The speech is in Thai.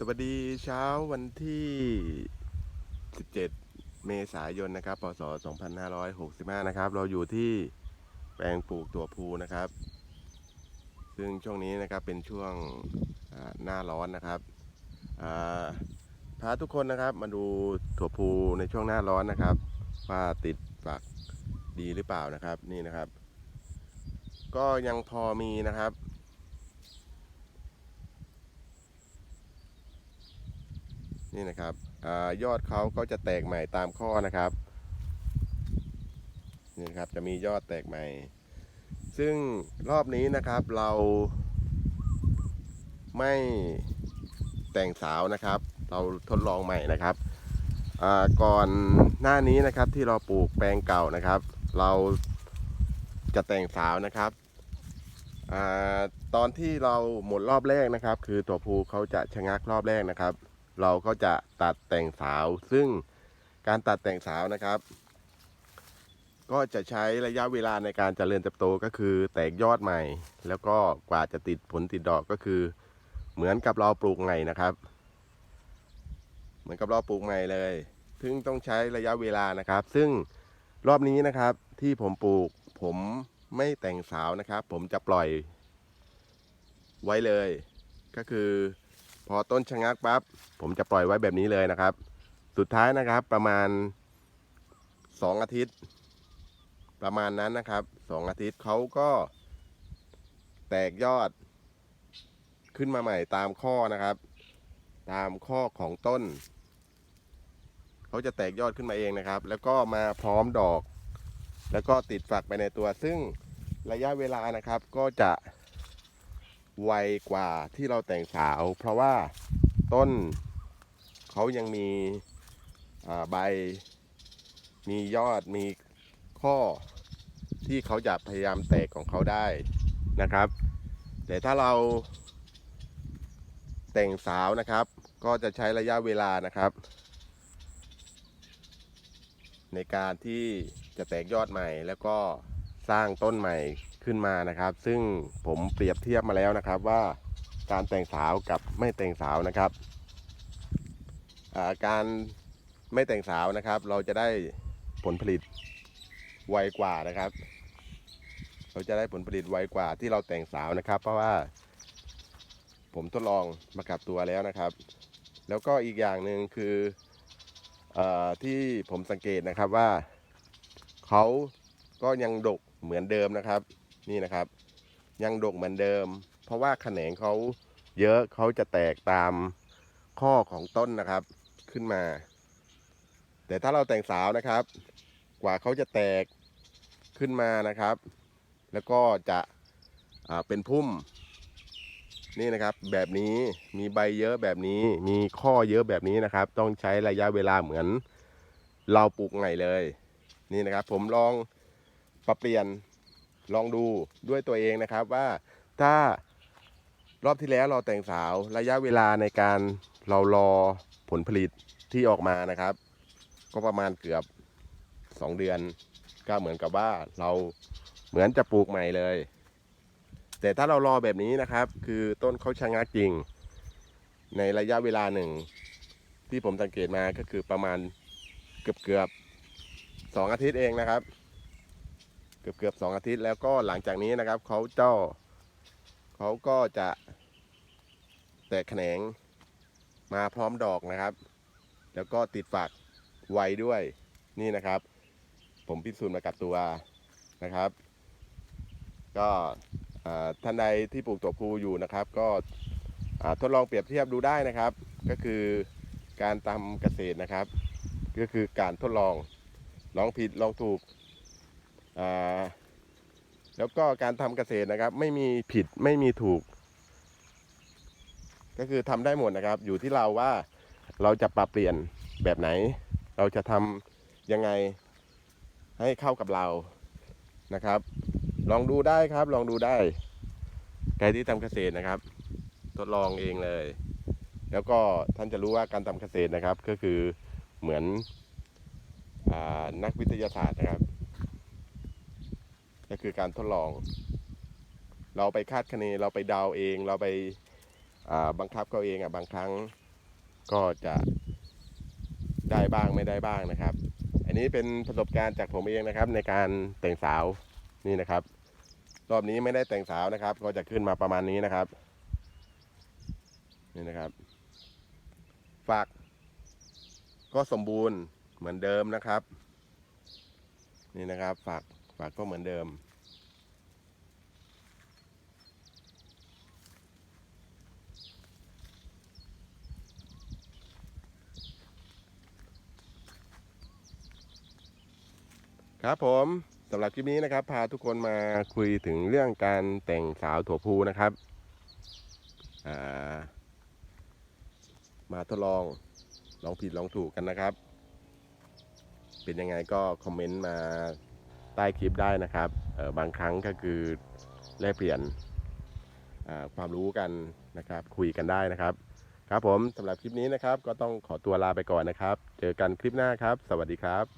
สวัสดีเช้าวันที่ 17 เมษายนนะครับ พศ 2565 นะครับ เราอยู่ที่แปลงปลูกตัวภูนะครับ ซึ่งช่วงนี้นะครับเป็นช่วงหน้าร้อนนะครับพาทุกคนนะครับมาดูถั่วภูในช่วงหน้าร้อนนะครับ ว่าติดฝักดีหรือเปล่านะครับนี่นะครับ ก็ยังพอมีนะครับ นี่นะครับอยอดเขาก็จะแตกใหม่ตามข้อนะครับนี่นครับจะมียอดแตกใหม่ ซึ่งรอบนี้นะครับเราไม่แต่งสาวนะครับ เราทดลองใหม่นะครับก่อนหน้านี้นะครับที่เราปลูกแปลงเก่านะครับ เราจะแต่งสาวนะครับอตอนที่เราหมดรอบแรกนะครับ คือตัวภูเขาจะชะงักรอบแรกนะครับ เราก็จะตัดแต่งสาว ซึ่งการตัดแต่งสาวนะครับ ก็จะใช้ระยะเวลาในการเจริญเติบโตก็คือแตกยอดใหม่ แล้วก็กว่าจะติดผลติดดอกก็คือ เหมือนกับเราปลูกใหม่นะครับ เหมือนกับเราปลูกใหม่เลย ซึ่งต้องใช้ระยะเวลานะครับ ซึ่งรอบนี้นะครับที่ผมปลูกผมไม่แต่งสาวนะครับ ผมจะปล่อยไว้เลย ก็คือ พอต้นชะงักปั๊บผมจะปล่อยไว้แบบนี้เลยนะครับ สุดท้ายนะครับประมาณสองอาทิตย์ ประมาณนั้นนะครับสองอาทิตย์เขาก็แตกยอด ขึ้นมาใหม่ตามข้อนะครับ ตามข้อของต้นเขาจะแตกยอดขึ้นมาเองนะครับ แล้วก็มาพร้อมดอก แล้วก็ติดฝักไปในตัว ซึ่งระยะเวลานะครับก็จะ ไวกว่าที่เราแต่งสาว เพราะว่าต้นเขายังมีใบ มียอดมีข้อที่เขาจะพยายามแตกของเขาได้นะครับ แต่ถ้าเราแต่งสาวนะครับ ก็จะใช้ระยะเวลานะครับ ในการที่จะแตกยอดใหม่แล้วก็สร้างต้นใหม่ ขึ้นมานะครับ ซึ่งผมเปรียบเทียบมาแล้วนะครับว่าการแต่งสาวกับไม่แต่งสาวนะครับาการไม่แต่งสาวนะครับ เราจะได้ผลผลิตไวกว่านะครับ เราจะได้ผลผลิตไวกว่าที่เราแต่งสาวนะครับ เพราะว่า ผมทดลองมากับตัวแล้วนะครับ แล้วก็อีกอย่างหนึ่งคืออที่ผมสังเกตนะครับว่าเขาก็ยังดกเหมือนเดิมนะครับ นี่นะครับ ยังดกเหมือนเดิม เพราะว่าแขนงเขาเยอะเขาจะแตกตามข้อของต้นนะครับขึ้นมา แต่ถ้าเราแต่งสาวนะครับ กว่าเขาจะแตกขึ้นมานะครับ แล้วก็จะเป็นพุ่ม นี่นะครับ แบบนี้มีใบเยอะแบบนี้ มีข้อเยอะแบบนี้นะครับ ต้องใช้ระยะเวลาเหมือนเราปลูกใหม่เลย นี่นะครับ ผมลองปรับเปลี่ยน ลองดูด้วยตัวเองนะครับว่าถ้ารอบที่แล้วเราแต่งสาวระยะเวลาในการเรารอผลผลิตที่ออกมานะครับ ก็ประมาณเกือบสองเดือน ก็เหมือนกับว่าเราเหมือนจะปลูกใหม่เลย แต่ถ้าเรารอแบบนี้นะครับ คือต้นเขาชะงักจริง ในระยะเวลาหนึ่ง ที่ผมสังเกตมาก็คือประมาณเกือบเกือบสองอาทิตย์เองนะครับ กือบเกือบสองอาทิตย์แล้วก็หลังจากนี้นะครับเขาเจ้าเขาก็จะแตกแขนงมาพร้อมดอกนะครับ แล้วก็ติดฝักไวด้วยนี่นะครับ ผมพิสูจน์มากับตัวนะครับ ก็ท่านใดที่ปลูกตัวภูอยู่นะครับ ก็ทดลองเปรียบเทียบดูได้นะครับ ก็คือการทำเกษตรนะครับ ก็คือการทดลองลองผิดลองถูก แล้วก็การทำเกษตรนะครับ ไม่มีผิดไม่มีถูก ก็คือทำได้หมดนะครับ อยู่ที่เราว่าเราจะปรับเปลี่ยนแบบไหน เราจะทำยังไงให้เข้ากับเรานะครับ ลองดูได้ครับ ลองดูได้ใครที่ทำเกษตรนะครับ ทดลองเองเลย แล้วก็ท่านจะรู้ว่าการทำเกษตรนะครับ ก็คือเหมือนอนักวิทยาศาสตร์นะครับ ก็คือการทดลอง เราไปคาดคะเนเราไปเดาเอง เราไปาบังคับเขาเองอะบางครั้งก็จะได้บ้างไม่ได้บ้างนะครับ อันนี้เป็นประสบการณ์จากผมเองนะครับ ในการแต่งสาวนี่นะครับ รอบนี้ไม่ได้แต่งสาวนะครับ ก็จะขึ้นมาประมาณนี้นะครับนี่นะครับฝักก็สมบูรณ์เหมือนเดิมนะครับ นี่นะครับฝัก ฝักก็เหมือนเดิม ครับผมสำหรับคลิปนี้นะครับ พาทุกคนมาคุยถึงเรื่องการแต่งสาวถั่วพูนะครับามาทดลองลองผิดลองถูกกันนะครับ เป็นยังไงก็คอมเมนต์มา ใต้คลิปได้นะครับเออบางครั้งก็คือแลกเปลี่ยนความรู้กันนะครับ คุยกันได้นะครับ ครับผมสำหรับคลิปนี้นะครับ ก็ต้องขอตัวลาไปก่อนนะครับ เจอกันคลิปหน้าครับ สวัสดีครับ